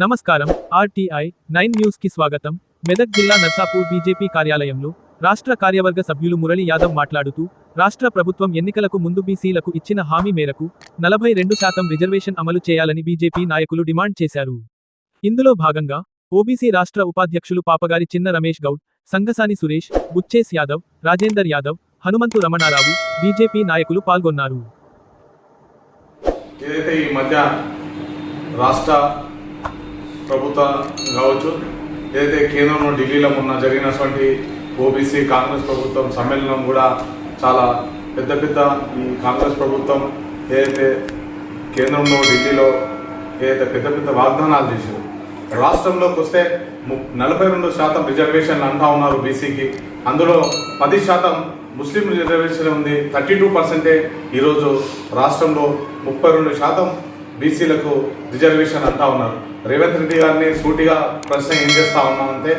నమస్కారం. RTI nine న్యూస్కి స్వాగతం. మెదక్ జిల్లా నర్సాపూర్ బీజేపీ కార్యాలయంలో రాష్ట్ర కార్యవర్గ సభ్యులు మురళి యాదవ్ మాట్లాడుతూ రాష్ట్ర ప్రభుత్వం ఎన్నికలకు ముందు బీసీలకు ఇచ్చిన హామీ మేరకు నలభై రెండు శాతం రిజర్వేషన్ అమలు చేయాలని బీజేపీ నాయకులు డిమాండ్ చేశారు. ఇందులో భాగంగా ఓబీసీ రాష్ట్ర ఉపాధ్యక్షులు పాపగారి చిన్న రమేష్ గౌడ్ సంగసాని సురేష్ బుచ్చేస్ యాదవ్ రాజేందర్ యాదవ్ హనుమంతు రమణారావు బీజేపీ నాయకులు పాల్గొన్నారు. ఏదైతే ఈ మధ్య రాష్ట్ర ప్రభుత్వం కావచ్చు ఏదైతే కేంద్రంలో ఢిల్లీలో మొన్న జరిగినటువంటి ఓబీసీ కాంగ్రెస్ ప్రభుత్వం సమ్మేళనం కూడా చాలా పెద్ద పెద్ద ఈ కాంగ్రెస్ ప్రభుత్వం ఏదైతే కేంద్రంలో ఢిల్లీలో ఏదైతే పెద్ద పెద్ద వాగ్దానాలు చేశారు రాష్ట్రంలోకి వస్తే ము- నలభై రెండు శాతం రిజర్వేషన్లు అంటా ఉన్నారు బీసీకి అందులో పది శాతం ముస్లిం రిజర్వేషన్ ఉంది థర్టీ టూ పర్సెంటే ఈరోజు రాష్ట్రంలో ముప్పై రెండు శాతం బీసీలకు రిజర్వేషన్ అంటా ఉన్నారు. రేవంత్ రెడ్డి గారిని సూటిగా ప్రశ్న ఏం చేస్తా ఉన్నామంటే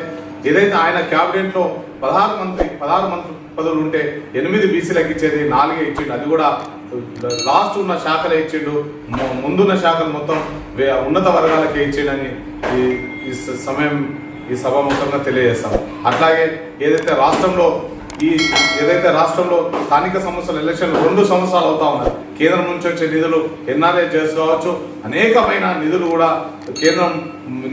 ఏదైతే ఆయన క్యాబినెట్లో పదహారు మంత్రి పదహారు మంత్రి పదవులు ఉంటే ఎనిమిది బీసీలకు ఇచ్చేది నాలుగే ఇచ్చిండు. అది కూడా లాస్ట్ ఉన్న శాఖలే ఇచ్చిండు. ముందున్న శాఖలు మొత్తం ఉన్నత వర్గాలకే ఇచ్చిండని ఈ ఈ సమయం ఈ సభాముఖంగా తెలియజేస్తాం అట్లాగే ఏదైతే రాష్ట్రంలో ఈ ఏదైతే రాష్ట్రంలో స్థానిక సంస్థల ఎలక్షన్లు రెండు సంవత్సరాలు అవుతా ఉన్నాయి. కేంద్రం నుంచి వచ్చే నిధులు ఎన్ఆర్ఏ చేసుకోవచ్చు అనేకమైన నిధులు కూడా కేంద్రం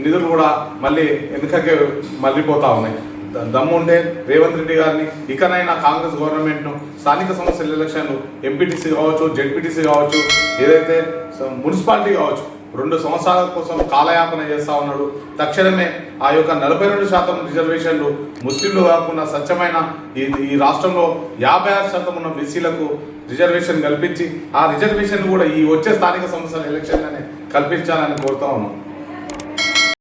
నిధులు కూడా మళ్ళీ వెనుకకే మళ్ళీపోతా ఉన్నాయి. ద- దమ్ముంటే రేవంత్ రెడ్డి గారిని ఇకనైనా కాంగ్రెస్ గవర్నమెంట్ను స్థానిక సంస్థల ఎలక్షన్లు ఎంపీటీసీ కావచ్చు జెడ్పీటీసీ కావచ్చు ఏదైతే మున్సిపాలిటీ కావచ్చు రెండు సంవత్సరాల కోసం కాలయాపన చేస్తా ఉన్నాడు. తక్షణమే ఆ యొక్క నలభై రెండు శాతం రిజర్వేషన్లు ముస్లింలు కాకుండా స్వచ్ఛమైన ఈ ఈ రాష్ట్రంలో యాభై ఆరు శాతం ఉన్న బీసీలకు రిజర్వేషన్ కల్పించి ఆ రిజర్వేషన్ కూడా ఈ వచ్చే స్థానిక సంస్థల ఎలక్షన్లనే కల్పించాలని కోరుతా ఉన్నాం.